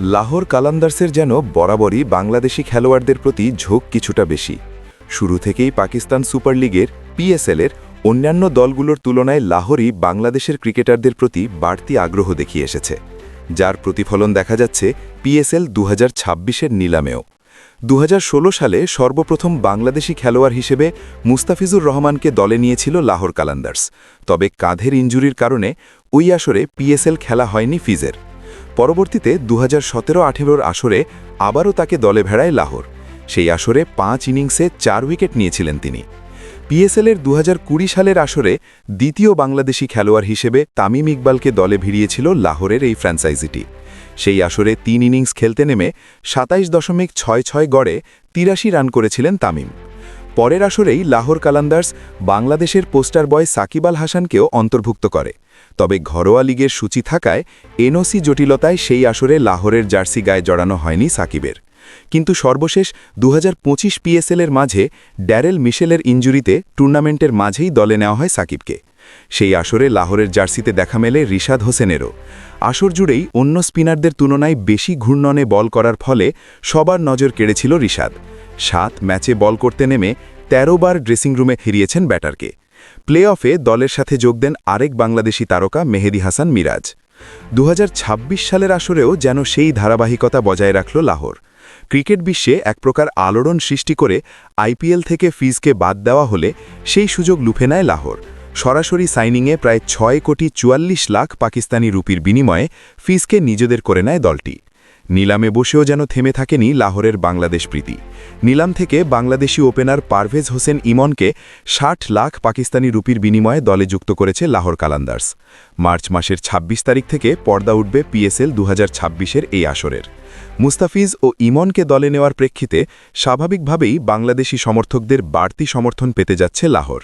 লাহোর কালান্দার্সের যেন বরাবরই বাংলাদেশি খেলোয়াড়দের প্রতি ঝোঁক কিছুটা বেশি। শুরু থেকেই পাকিস্তান সুপার লিগের, পিএসএলের অন্যান্য দলগুলোর তুলনায় লাহোরই বাংলাদেশের ক্রিকেটারদের প্রতি বাড়তি আগ্রহ দেখিয়ে এসেছে, যার প্রতিফলন দেখা যাচ্ছে পিএসএল দু হাজার নিলামেও। দু হাজার ষোলো সালে সর্বপ্রথম বাংলাদেশি খেলোয়াড় হিসেবে মুস্তাফিজুর রহমানকে দলে নিয়েছিল লাহোর কালান্দার্স, তবে কাঁধের ইঞ্জুরির কারণে ওই আসরে পিএসএল খেলা হয়নি ফিজের। পরবর্তীতে দু হাজার সতেরো আঠেরোর আসরে আবারও তাকে দলে ভেড়ায় লাহোর। সেই আসরে পাঁচ ইনিংসে চার উইকেট নিয়েছিলেন তিনি। পিএসএলের দু হাজার কুড়ি সালের আসরে দ্বিতীয় বাংলাদেশি খেলোয়াড় হিসেবে তামিম ইকবালকে দলে ভিড়িয়েছিল লাহোরের এই ফ্র্যাঞ্চাইজিটি। সেই আসরে তিন ইনিংস খেলতে নেমে সাতাইশ দশমিক ছয় ছয় গড়ে তিরাশি রান করেছিলেন তামিম। পরের আসরেই লাহোর কালান্দার্স বাংলাদেশের পোস্টার বয় সাকিব আল হাসানকেও অন্তর্ভুক্ত করে। তবে ঘরোয়া লিগের সূচি থাকায় এনওসি জটিলতায় সেই আসরে লাহোরের জার্সি গায়ে জড়ানো হয়নি সাকিবের। কিন্তু সর্বশেষ দু হাজার পঁচিশ পিএসএলের মাঝে ড্যারেল মিশেলের ইঞ্জুরিতে টুর্নামেন্টের মাঝেই দলে নেওয়া হয় সাকিবকে। সেই আসরে লাহোরের জার্সিতে দেখা মেলে রিশাদ হোসেনেরও। আসর জুড়েই অন্য স্পিনারদের তুলনায় বেশি ঘূর্ণনে বল করার ফলে সবার নজর কেড়েছিল রিশাদ। সাত ম্যাচে বল করতে নেমে ১৩ বার ড্রেসিং রুমে ফিরিয়েছেন ব্যাটারকে। প্লে অফে দলের সাথে যোগ দেন আরেক বাংলাদেশি তারকা মেহেদি হাসান মিরাজ। দু হাজার ছাব্বিশ সালের আসরেও যেন সেই ধারাবাহিকতা বজায় রাখল লাহোর। ক্রিকেট বিশ্বে এক প্রকার আলোড়ন সৃষ্টি করে আইপিএল থেকে ফিজকে বাদ দেওয়া হলে সেই সুযোগ লুফে নেয় লাহোর। সরাসরি সাইনিংয়ে প্রায় ছয় কোটি চুয়াল্লিশ লাখ পাকিস্তানি রুপির বিনিময়ে ফিজকে নিজেদের করে নেয় দলটি। নিলামে বসেও যেন থেমে থাকেনি লাহোরের বাংলাদেশ প্রীতি। নিলাম থেকে বাংলাদেশি ওপেনার পারভেজ হোসেন ইমনকে ষাট লাখ পাকিস্তানি রুপির বিনিময়ে দলে যুক্ত করেছে লাহোর কালান্দার্স। মার্চ মাসের ২৬ তারিখ থেকে পর্দা উঠবে পিএসএল দু হাজার এই আসরের। মুস্তাফিজ ও ইমনকে দলে নেওয়ার প্রেক্ষিতে স্বাভাবিকভাবেই বাংলাদেশি সমর্থকদের বাড়তি সমর্থন পেতে যাচ্ছে লাহোর।